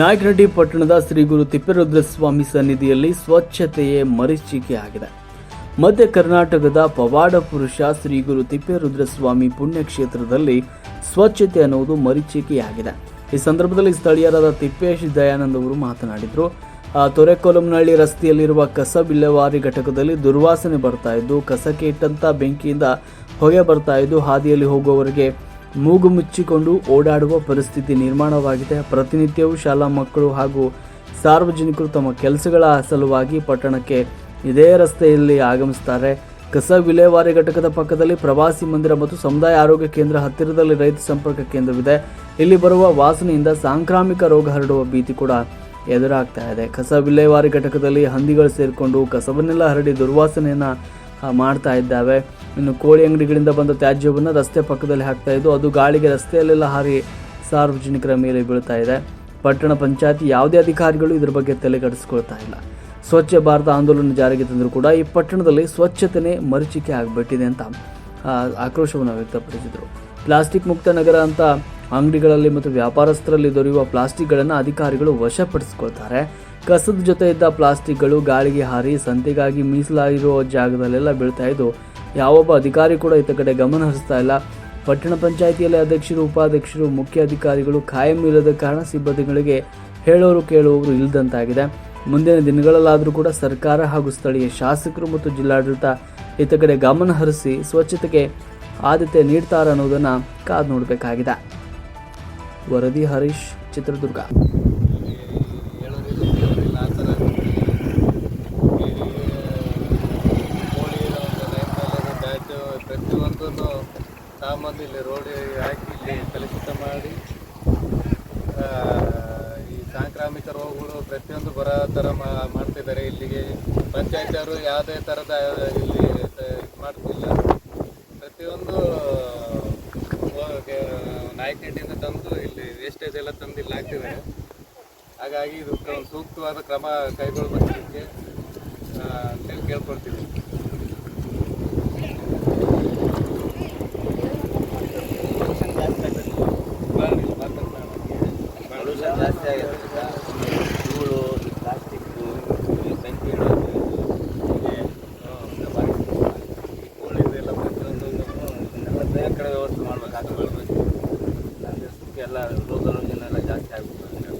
ನಾಯಕನಹಳ್ಳಿ ಪಟ್ಟಣದ ಶ್ರೀ ಗುರು ತಿಪ್ಪೇರುದ್ರಸ್ವಾಮಿ ಸನ್ನಿಧಿಯಲ್ಲಿ ಸ್ವಚ್ಛತೆಯೇ ಮರೀಚಿಕೆ ಆಗಿದೆ. ಮಧ್ಯ ಕರ್ನಾಟಕದ ಪವಾಡ ಪುರುಷ ಶ್ರೀ ಗುರು ತಿಪ್ಪೇರುದ್ರಸ್ವಾಮಿ ಪುಣ್ಯಕ್ಷೇತ್ರದಲ್ಲಿ ಸ್ವಚ್ಛತೆ ಅನ್ನುವುದು ಮರೀಚಿಕೆಯಾಗಿದೆ. ಈ ಸಂದರ್ಭದಲ್ಲಿ ಸ್ಥಳೀಯರಾದ ತಿಪ್ಪೇಶ್ ದಯಾನಂದ್ ಅವರು ಮಾತನಾಡಿದರು. ತೊರೆಕೊಲಂನಹಳ್ಳಿ ರಸ್ತೆಯಲ್ಲಿರುವ ಕಸ ವಿಲೇವಾರಿ ಘಟಕದಲ್ಲಿ ದುರ್ವಾಸನೆ ಬರ್ತಾ ಇದ್ದು ಕಸಕ್ಕೆ ಇಟ್ಟಂತ ಬೆಂಕಿಯಿಂದ ಹೊಗೆ ಬರ್ತಾ ಇದ್ದು, ಹಾದಿಯಲ್ಲಿ ಹೋಗುವವರಿಗೆ ಮೂಗು ಮುಚ್ಚಿಕೊಂಡು ಓಡಾಡುವ ಪರಿಸ್ಥಿತಿ ನಿರ್ಮಾಣವಾಗಿದೆ. ಪ್ರತಿನಿತ್ಯವೂ ಶಾಲಾ ಮಕ್ಕಳು ಹಾಗೂ ಸಾರ್ವಜನಿಕರು ತಮ್ಮ ಕೆಲಸಗಳ ಸಲುವಾಗಿ ಪಟ್ಟಣಕ್ಕೆ ಇದೇ ರಸ್ತೆಯಲ್ಲಿ ಆಗಮಿಸುತ್ತಾರೆ. ಕಸ ವಿಲೇವಾರಿ ಘಟಕದ ಪಕ್ಕದಲ್ಲಿ ಪ್ರವಾಸಿ ಮಂದಿರ ಮತ್ತು ಸಮುದಾಯ ಆರೋಗ್ಯ ಕೇಂದ್ರ ಹತ್ತಿರದಲ್ಲಿ ರೈತ ಸಂಪರ್ಕ ಕೇಂದ್ರವಿದೆ. ಇಲ್ಲಿ ಬರುವ ವಾಸನೆಯಿಂದ ಸಾಂಕ್ರಾಮಿಕ ರೋಗ ಹರಡುವ ಭೀತಿ ಕೂಡ ಎದುರಾಗ್ತಾ ಇದೆ. ಕಸ ವಿಲೇವಾರಿ ಘಟಕದಲ್ಲಿ ಹಂದಿಗಳು ಸೇರಿಕೊಂಡು ಕಸವನ್ನೆಲ್ಲ ಹರಡಿ ದುರ್ವಾಸನೆಯನ್ನ ಮಾಡ್ತಾ ಇದ್ದಾವೆ. ಇನ್ನು ಕೋಳಿ ಅಂಗಡಿಗಳಿಂದ ಬಂದ ತ್ಯಾಜ್ಯವನ್ನು ರಸ್ತೆ ಪಕ್ಕದಲ್ಲಿ ಹಾಕ್ತಾ ಇದ್ದು, ಅದು ಗಾಳಿಗೆ ರಸ್ತೆಯಲ್ಲೆಲ್ಲ ಹಾರಿ ಸಾರ್ವಜನಿಕರ ಮೇಲೆ ಬೀಳ್ತಾ ಇದೆ. ಪಟ್ಟಣ ಪಂಚಾಯತಿ ಯಾವುದೇ ಅಧಿಕಾರಿಗಳು ಇದರ ಬಗ್ಗೆ ತಲೆಗಡಿಸ್ಕೊಳ್ತಾ ಇಲ್ಲ. ಸ್ವಚ್ಛ ಭಾರತ ಆಂದೋಲನ ಜಾರಿಗೆ ತಂದರೂ ಕೂಡ ಈ ಪಟ್ಟಣದಲ್ಲಿ ಸ್ವಚ್ಛತೆನೇ ಮರೀಚಿಕೆ ಆಗಿಬಿಟ್ಟಿದೆ ಅಂತ ಆಕ್ರೋಶವನ್ನು ವ್ಯಕ್ತಪಡಿಸಿದರು. ಪ್ಲಾಸ್ಟಿಕ್ ಮುಕ್ತ ನಗರ ಅಂತ ಅಂಗಡಿಗಳಲ್ಲಿ ಮತ್ತು ವ್ಯಾಪಾರಸ್ಥರಲ್ಲಿ ದೊರೆಯುವ ಪ್ಲಾಸ್ಟಿಕ್ಗಳನ್ನು ಅಧಿಕಾರಿಗಳು ವಶಪಡಿಸಿಕೊಳ್ತಾರೆ. ಕಸದ ಜೊತೆ ಇದ್ದ ಪ್ಲಾಸ್ಟಿಕ್ಗಳು ಗಾಳಿಗೆ ಹಾರಿ ಸಂತೆಗಾಗಿ ಮೀಸಲಾಗಿರುವ ಜಾಗದಲ್ಲೆಲ್ಲ ಬೀಳ್ತಾ ಇದ್ದು ಯಾವೊಬ್ಬ ಅಧಿಕಾರಿ ಕೂಡ ಇತ್ತ ಕಡೆ ಗಮನ ಹರಿಸ್ತಾ ಇಲ್ಲ. ಪಟ್ಟಣ ಪಂಚಾಯಿತಿಯಲ್ಲಿ ಅಧ್ಯಕ್ಷರು, ಉಪಾಧ್ಯಕ್ಷರು, ಮುಖ್ಯ ಅಧಿಕಾರಿಗಳು ಖಾಯಂ ಇಲ್ಲದ ಕಾರಣ ಸಿಬ್ಬಂದಿಗಳಿಗೆ ಹೇಳೋರು ಕೇಳುವವರು ಇಲ್ಲದಂತಾಗಿದೆ ಮುಂದಿನ ದಿನಗಳಲ್ಲಾದರೂ ಕೂಡ ಸರ್ಕಾರ ಹಾಗೂ ಸ್ಥಳೀಯ ಶಾಸಕರು ಮತ್ತು ಜಿಲ್ಲಾಡಳಿತ ಈತ ಕಡೆ ಗಮನ ಹರಿಸಿ ಸ್ವಚ್ಛತೆಗೆ ಆದ್ಯತೆ ನೀಡ್ತಾರ ಅನ್ನೋದನ್ನು ಕಾದು ನೋಡಬೇಕಾಗಿದೆ. ವರದಿ ಹರೀಶ್, ಚಿತ್ರದುರ್ಗ ಹೇಳೋದಿಲ್ಲ ಕೇಳೋದಿಲ್ಲ ಆ ಥರ ಕೋಳಿ ಒಂದು ಲೈನ್ ಮೇಲೆ ಬ್ಯಾಟು ಪ್ರತಿಯೊಂದನ್ನು ಸಾಮಾನು ಇಲ್ಲಿ ರೋಡ್ ಹಾಕಿ ಇಲ್ಲಿ ಕಲುಷಿತ ಮಾಡಿ ಈ ಸಾಂಕ್ರಾಮಿಕ ರೋಗಗಳು ಪ್ರತಿಯೊಂದು ಬರೋ ಥರ ಮಾಡ್ತಿದ್ದಾರೆ ಇಲ್ಲಿಗೆ. ಪಂಚಾಯತಿಯವರು ಯಾವುದೇ ಥರದ ಇಲ್ಲಿ ಮಾಡ್ತಿಲ್ಲ. ಪ್ರತಿಯೊಂದು ನಾಯಕನಹಳ್ಳಿಯಿಂದ ತಂದು ಇಲ್ಲಿ ವೇಸ್ಟೇಜ್ ಎಲ್ಲ ತಂದು ಇಲ್ಲಿ ಹಾಕ್ತಿದ್ದಾರೆ. ಹಾಗಾಗಿ ಇದು ಸೂಕ್ತವಾದ ಕ್ರಮ ಕೈಗೊಳ್ಳಬೇಕಕ್ಕೆ ಅಂತೇಳಿ ಕೇಳ್ಕೊಳ್ತೀವಿ ಮಾಡಿ, ಮಾತಾಡ್ಬೇಡ. ಪೊಲ್ಯೂಷನ್ ಜಾಸ್ತಿ ಆಗಿರೋದ್ರಿಂದ ಧೂಳು ಈ ಪ್ಲಾಸ್ಟಿಕ್ಕು ಈ ಬೆಂಕಿ ಇಡೋದು ಹೀಗೆ ಈ ಕೋಳಿ ಇದೆಲ್ಲ ಪ್ರತಿಯೊಂದನ್ನು ಎಲ್ಲ ಬೇರೆ ಕಡೆ ವ್ಯವಸ್ಥೆ ಮಾಡಬೇಕಾಗ್ತದೆ ಎಲ್ಲ ರೋಗ ರುಜಿನ ಎಲ್ಲ ಜಾಸ್ತಿ ಆಗ್ಬಿಡ್ತದೆ.